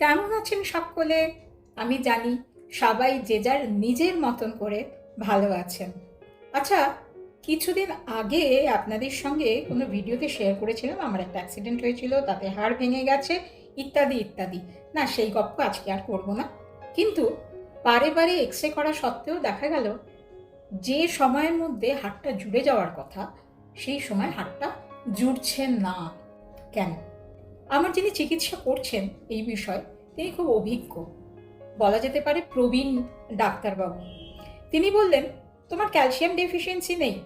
কেমন আছেন সকলে? আমি জানি সবাই যে যার নিজের মতন করে ভালো আছেন। আচ্ছা কিছুদিন আগে আপনাদের সঙ্গে কোনো ভিডিওতে শেয়ার করেছিলাম, আমার একটা অ্যাক্সিডেন্ট হয়েছিল, তাতে হাড় ভেঙে গেছে, ইত্যাদি ইত্যাদি। না, সেই গপ্প আজকে আর করব না। কিন্তু বারে বারে এক্স রে করা সত্ত্বেও দেখা গেল, যে সময়ের মধ্যে হাড়টা জুড়ে যাওয়ার কথা, সেই সময় হাড়টা জুড়ছে না। কেন? আমার যিনি চিকিৎসা করছেন এই বিষয়ে, তিনি খুব অভিজ্ঞ। বলা যেতে পারে প্রবীণ ডাক্তারবাবু। তিনি বললেন, তোমার ক্যালসিয়াম ডেফিসিয়েন্সি নেই।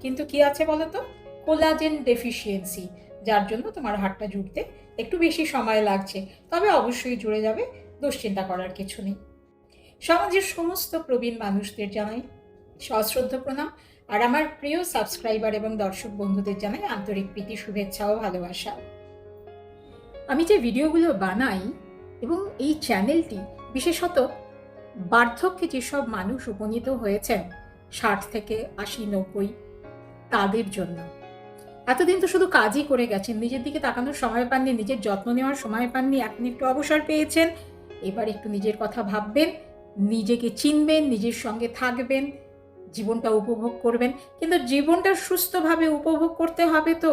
কিন্তু কি আছে বলো তো কোলাজেন ডেফিসিয়েন্সি, যার জন্য তোমার হাড়টা জুড়তে একটু বেশি সময় লাগছে। তবে অবশ্যই জুড়ে যাবে, দুশ্চিন্তা করার কিছু নেই। সমাজের সমস্ত প্রবীণ মানুষদের জানাই সশ্রদ্ধ প্রণাম। আর আমার প্রিয় সাবস্ক্রাইবার এবং দর্শক বন্ধুদের জানাই আন্তরিক প্রীতি, শুভেচ্ছা ও ভালোবাসা। আমি যে ভিডিওগুলো বানাই এবং এই চ্যানেলটি বিশেষত বার্ধক্যে যেসব মানুষ উপনীত হয়েছেন, ষাট থেকে আশি, নব্বই, তাদের জন্য। এতদিন তো শুধু কাজই করে গেছেন, নিজের দিকে তাকানোর সময় পাননি, নিজের যত্ন নেওয়ার সময় পাননি, এখন একটু অবসর পেয়েছেন, এবার একটু নিজের কথা ভাববেন, নিজেকে চিনবেন, নিজের সঙ্গে থাকবেন, জীবনটা উপভোগ করবেন। কিন্তু জীবনটা সুস্থভাবে উপভোগ করতে হবে তো।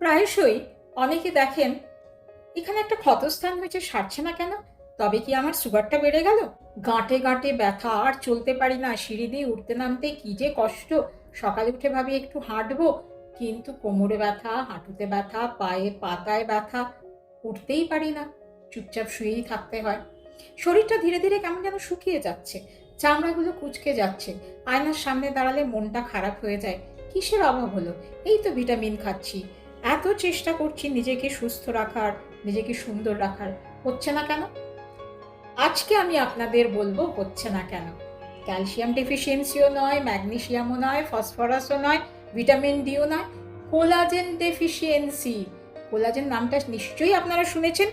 প্রায়শই অনেকে দেখেন এখানে একটা ক্ষতস্থান হয়েছে, সারছে না কেন? তবে কি আমার সুগারটা বেড়ে গেল? গাঁটে গাঁটে ব্যথা, আর চলতে পারি না, সিঁড়ি দিয়ে উঠতে নামতে কি যে কষ্ট। সকালে উঠে ভাবি একটু হাঁটবো, কিন্তু কোমরে ব্যথা, হাঁটুতে ব্যথা পায়ে পাতায় ব্যথা, উঠতেই পারি না। চুপচাপ শুয়েই থাকতে হয়। শরীরটা ধীরে ধীরে কেমন যেন শুকিয়ে যাচ্ছে। চামড়াগুলো কুচকে যাচ্ছে। আয়নার সামনে দাঁড়ালে মনটা খারাপ হয়ে যায়। কিসের অভাব হলো? এই তো ভিটামিন খাচ্ছি। এত চেষ্টা করছি নিজেকে সুস্থ রাখার, নিজেকে সুন্দর রাখার। হচ্ছে না কেন? আজকে আমি আপনাদের বলব হচ্ছে না কেন? ক্যালসিয়াম ডেফিসিয়েন্সিও নয়, ম্যাগনেশিয়ামও নয়, ফসফরাসও নয়, ভিটামিন ডিও নয়, কোলাজেন ডেফিসিয়েন্সি। কোলাজেন নামটা নিশ্চয়ই আপনারা শুনেছেন,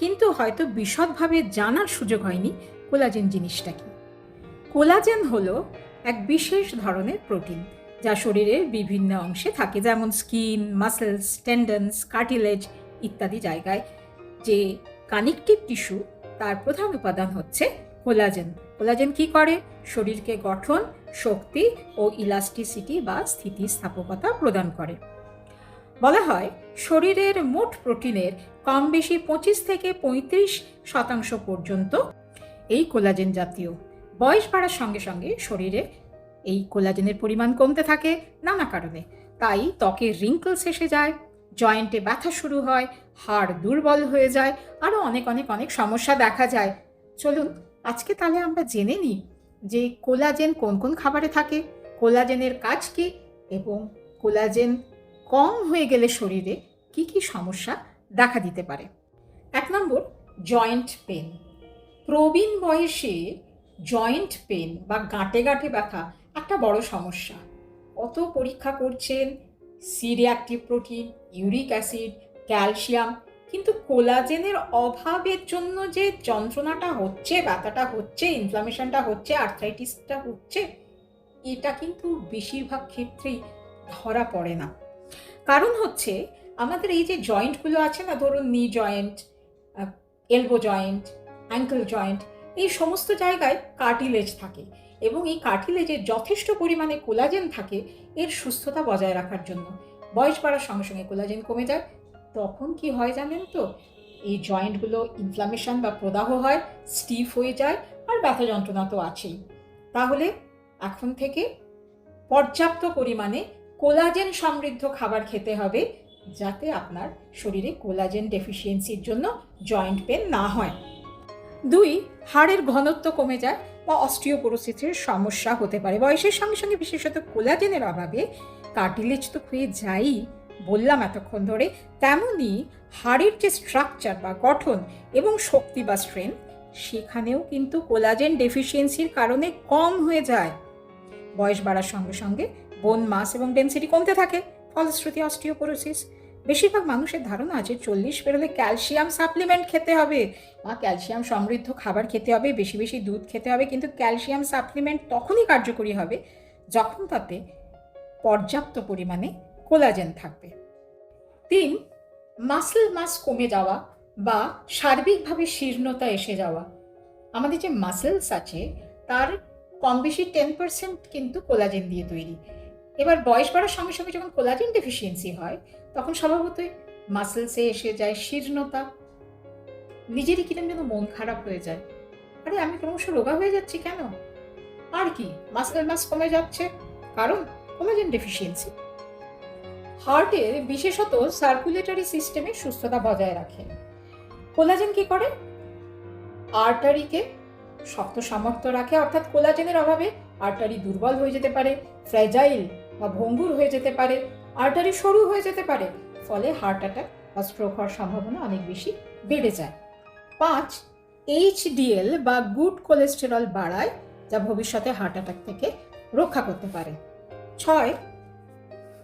কিন্তু হয়তো বিশদভাবে জানার সুযোগ হয়নি কোলাজেন জিনিসটা কি। কোলাজেন হলো এক বিশেষ ধরনের প্রোটিন যা শরীরের বিভিন্ন অংশে থাকে, যেমন স্কিন, মাসেলস, টেন্ডন্স, কার্টিলেজ ইত্যাদি জায়গায়। যে কানেকটিভ টিস্যু, তার প্রধান উপাদান হচ্ছে কোলাজেন। কোলাজেন কি করে? শরীরকে গঠন, শক্তি ও ইলাস্টিসিটি বা স্থিতিস্থাপকতা প্রদান করে। বলা হয়, শরীরের মোট প্রোটিনের কম বেশি পঁচিশ থেকে পঁয়ত্রিশ শতাংশ পর্যন্ত এই কোলাজেন জাতীয়। বয়স বাড়ার সঙ্গে সঙ্গে শরীরে এই কোলাজেনের পরিমাণ কমতে থাকে নানা কারণে। তাই ত্বকের রিঙ্কলস এসে যায় জয়েন্টে ব্যথা শুরু হয়, হাড় দুর্বল হয়ে যায় আরও অনেক অনেক অনেক সমস্যা দেখা যায়। চলুন, আজকে তাহলে আমরা জেনে নিই যে কোলাজেন কোন কোন খাবারে থাকে, কোলাজেনের কাজ কি এবং কোলাজেন কম হয়ে গেলে শরীরে কি কি সমস্যা দেখা দিতে পারে। এক নম্বর জয়েন্ট পেন প্রবীণ বয়সে জয়েন্ট পেন বা গাঁটে গাঁটে ব্যথা একটা বড় সমস্যা। কত পরীক্ষা করছেন C reactive protein uric acid calcium কিন্তু কোলাজেনের অভাবের জন্য যে যন্ত্রণাটা হচ্ছে, ব্যথাটা হচ্ছে ইনফ্লামেশনটা হচ্ছে আর্থ্রাইটিসটা হচ্ছে, এটা কিন্তু বেশিরভাগ ক্ষেত্রেই ধরা পড়ে না। কারণ হচ্ছে আমাদের এই যে জয়েন্টগুলো আছে না, ধরুন knee joint elbow joint ankle joint এই সমস্ত জায়গায় কার্টিলেজ থাকে। এবং এই কার্টিলেজে যথেষ্ট পরিমাণে কোলাজেন থাকে, এর সুস্থতা বজায় রাখার জন্য। বয়স বাড়ার সঙ্গে সঙ্গে কোলাজেন কমে যায়। তখন কি হয় জানেন তো? এই জয়েন্টগুলো ইনফ্লামেশন বা প্রদাহ হয় স্টিফ হয়ে যায়, আর ব্যথা যন্ত্রণা তো আছেই। তাহলে এখন থেকে পর্যাপ্ত পরিমাণে কোলাজেন সমৃদ্ধ খাবার খেতে হবে, যাতে আপনার শরীরে কোলাজেন ডেফিসিয়েন্সির জন্য জয়েন্ট পেন না হয়। দুই, হাড়ের ঘনত্ব কমে যায় বা অস্টিওপোরোসিসের সমস্যা হতে পারে। বয়সের সঙ্গে সঙ্গে বিশেষত কোলাজেনের অভাবে কার্টিলেজ তো হয়ে যাই বললাম এতক্ষণ ধরে। তেমনই হাড়ের যে স্ট্রাকচার বা গঠন এবং শক্তি বা স্ট্রেংথ সেখানেও কিন্তু কোলাজেন ডেফিসিয়েন্সির কারণে কম হয়ে যায়। বয়স বাড়ার সঙ্গে সঙ্গে বোন মাস এবং ডেন্সিটি কমতে থাকে, ফলশ্রুতি অস্টিওপোরোসিস বেশিরভাগ মানুষের ধারণা আছে চল্লিশ পেরোলে ক্যালসিয়াম সাপ্লিমেন্ট খেতে হবে বা ক্যালসিয়াম সমৃদ্ধ খাবার খেতে হবে, বেশি বেশি দুধ খেতে হবে, কিন্তু ক্যালসিয়াম সাপ্লিমেন্ট তখনই কার্যকরী হবে যখন তাতে পর্যাপ্ত পরিমাণে কোলাজেন থাকবে। তিন, মাসল মাস কমে যাওয়া বা সার্বিকভাবে শীর্ণতা এসে যাওয়া। আমাদের যে মাসেলস আছে, তার কম বেশি টেন পার্সেন্ট কিন্তু কোলাজেন দিয়ে তৈরি। এবার বয়স বাড়ার সঙ্গে সঙ্গে যখন কোলাজেন ডেফিসিয়েন্সি হয়, তখন স্বভাবতই মাসেলসে এসে যায় শীর্ণতা। নিজেরই কিরম যেন মন খারাপ হয়ে যায়। আরে, আমি ক্রমশ রোগা হয়ে যাচ্ছি কেন? আর কি মাসেল মাস কমে যাচ্ছে, কারণ কোলাজেন ডেফিসিয়েন্সি হার্টের বিশেষত সার্কুলেটরি সিস্টেমে সুস্থতা বজায় রাখে। কোলাজেন কি করে? আর্টারিকে শক্ত সামর্থ্য রাখে, অর্থাৎ কোলাজেনের অভাবে আর্টারি দুর্বল হয়ে যেতে পারে ফ্র্যাজাইল বা ভঙ্গুর হয়ে যেতে পারে আর্টারি সরু হয়ে যেতে পারে, ফলে হার্ট অ্যাটাক বা স্ট্রোক হওয়ার সম্ভাবনা অনেক বেশি বেড়ে যায়। পাঁচ এইচডিএল বা গুড কোলেস্টেরল বাড়ায়, যা ভবিষ্যতে হার্ট অ্যাটাক থেকে রক্ষা করতে পারে। ছয়,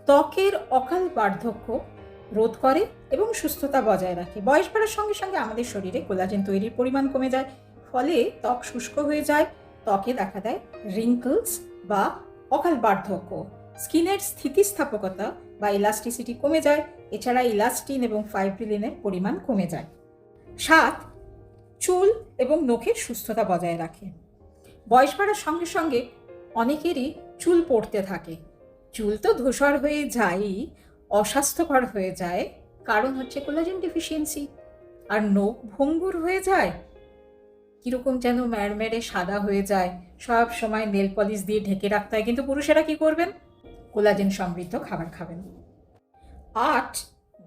ত্বকের অকাল বার্ধক্য রোধ করে এবং সুস্থতা বজায় রাখে। বয়স বাড়ার সঙ্গে সঙ্গে আমাদের শরীরে কোলাজেন তৈরির পরিমাণ কমে যায়, ফলে ত্বক শুষ্ক হয়ে যায়। ত্বকে দেখা দেয় রিঙ্কলস বা অকাল বার্ধক্য। স্কিনের স্থিতিস্থাপকতা বা ইলাস্টিসিটি কমে যায়, এছাড়া ইলাস্টিন এবং ফাইব্রিলিনের পরিমাণ কমে যায়। সাত, চুল এবং নখের সুস্থতা বজায় রাখে। বয়স বাড়ার সঙ্গে সঙ্গে অনেকেরই চুল পড়তে থাকে। চুল তো ধূসর হয়ে যায়ই, অস্বাস্থ্যকর হয়ে যায়, কারণ হচ্ছে কোলাজেন ডেফিসিয়েন্সি আর নখ ভঙ্গুর হয়ে যায়, কীরকম যেন ম্যাড়মেড়ে সাদা হয়ে যায়, সব সময় নেল পলিশ দিয়ে ঢেকে রাখতে হয়, কিন্তু পুরুষেরা কি করবেন? কোলাজেন সমৃদ্ধ খাবার খাবেন। আট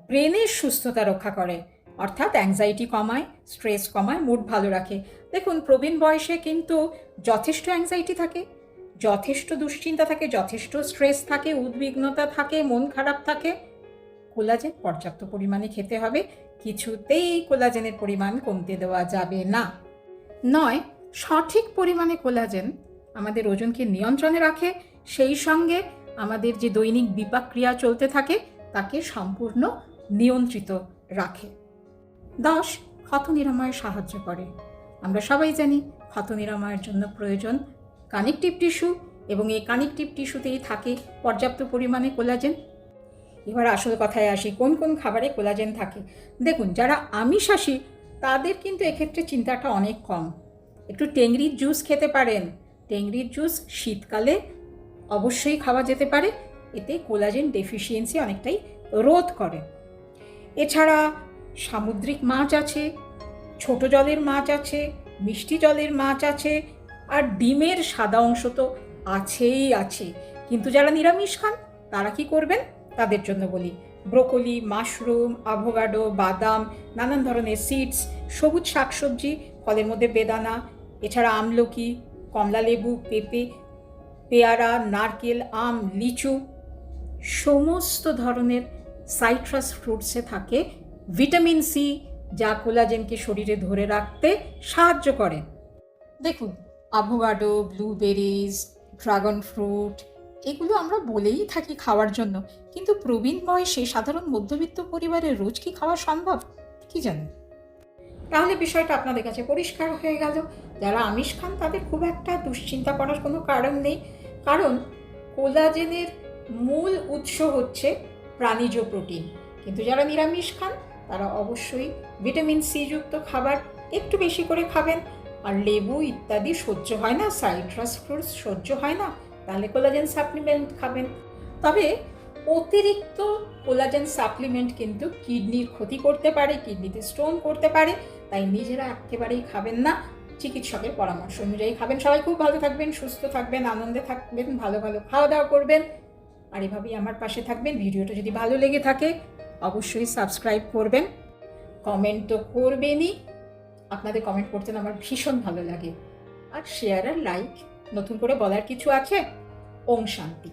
ব্রেনের সুস্থতা রক্ষা করে। অর্থাৎ অ্যাংজাইটি কমায় স্ট্রেস কমায় মুড ভালো রাখে। দেখুন, প্রবীণ বয়সে কিন্তু যথেষ্ট অ্যাংজাইটি থাকে, যথেষ্ট দুশ্চিন্তা থাকে, যথেষ্ট স্ট্রেস থাকে, উদ্বিগ্নতা থাকে, মন খারাপ থাকে। কোলাজেন পর্যাপ্ত পরিমাণে খেতে হবে, কিছুতেই কোলাজেনের পরিমাণ কমতে দেওয়া যাবে না। নয়, সঠিক পরিমাণে কোলাজেন আমাদের ওজনকে নিয়ন্ত্রণে রাখে, সেই সঙ্গে আমাদের যে দৈনিক বিপাক ক্রিয়া চলতে থাকে, তাকে সম্পূর্ণ নিয়ন্ত্রিত রাখে। দশ ক্ষত নিরাময়ে সাহায্য করে। আমরা সবাই জানি ক্ষত নিরাময়ের জন্য প্রয়োজন কানেকটিভ টিস্যু এবং এই কানেকটিভ টিস্যুতেই থাকে পর্যাপ্ত পরিমাণে কোলাজেন এবার আসল কথায় আসি, কোন কোন খাবারে কোলাজেন থাকে? দেখুন, যারা আমিষাসী তাদের কিন্তু এক্ষেত্রে চিন্তাটা অনেক কম। একটু টেংরির জুস খেতে পারেন। টেংরির জুস শীতকালে অবশ্যই খাওয়া যেতে পারে। এতে কোলাজেন ডেফিসিয়েন্সি অনেকটাই রোধ করে। এছাড়া সামুদ্রিক মাছ আছে, ছোট জলের মাছ আছে, মিষ্টি জলের মাছ আছে, আর ডিমের সাদা অংশ তো আছেই আছে। কিন্তু যারা নিরামিষ খান, তারা কি করবেন? তাদের জন্য বলি ব্রোকলি, মাশরুম আভোগাডো বাদাম, নানান ধরনের সিডস, সবুজ শাকসবজি, ফলের মধ্যে বেদানা, এছাড়া আমলকি কমলা লেবু পেঁপে পেয়ারা, নারকেল, আম, লিচু, সমস্ত ধরনের সাইট্রাস ফ্রুটসে থাকে। ভিটামিন সি যা কোলাজেনকে শরীরে ধরে রাখতে সাহায্য করে। দেখুন আভোগাডো ব্লুবেরিজ, ড্রাগন ফ্রুট, এগুলো আমরা বলেই থাকি খাওয়ার জন্য। কিন্তু প্রবীণ বয়সে সাধারণ মধ্যবিত্ত পরিবারের রোজ কি খাওয়া সম্ভব? কি জানেন তাহলে বিষয়টা আপনাদের কাছে পরিষ্কার হয়ে গেল। যারা আমিষ খান, তাদের খুব একটা দুশ্চিন্তা করার কোনো কারণ নেই। কারণ কোলাজেনের মূল উৎস হচ্ছে প্রাণীজ প্রোটিন। কিন্তু যারা নিরামিষ খান, তারা অবশ্যই ভিটামিন সি যুক্ত খাবার একটু বেশি করে খাবেন। আর লেবু ইত্যাদি সহ্য হয় না, সাইট্রাস ফ্রুটস সহ্য হয় না, তাহলে কোলাজেন সাপ্লিমেন্ট খাবেন। তবে অতিরিক্ত কোলাজেন সাপ্লিমেন্ট কিন্তু কিডনির ক্ষতি করতে পারে, কিডনিতে স্টোন করতে পারে, তাই নিজেরা একেবারেই খাবেন না। চিকিৎসকের পরামর্শ অনুযায়ী খাবেন। সবাই খুব ভালো থাকবেন, সুস্থ থাকবেন, আনন্দে থাকবেন, ভালো ভালো খাওয়া দাওয়া করবেন। আর এভাবেই আমার পাশে থাকবেন। ভিডিওটা যদি ভালো লেগে থাকে, অবশ্যই সাবস্ক্রাইব করবেন। কমেন্ট তো করবেনই। আপনাদের কমেন্ট করতে আমার ভীষণ ভালো লাগে। আর শেয়ার আর লাইক নতুন করে বলার কিছু আছে? ওম শান্তি।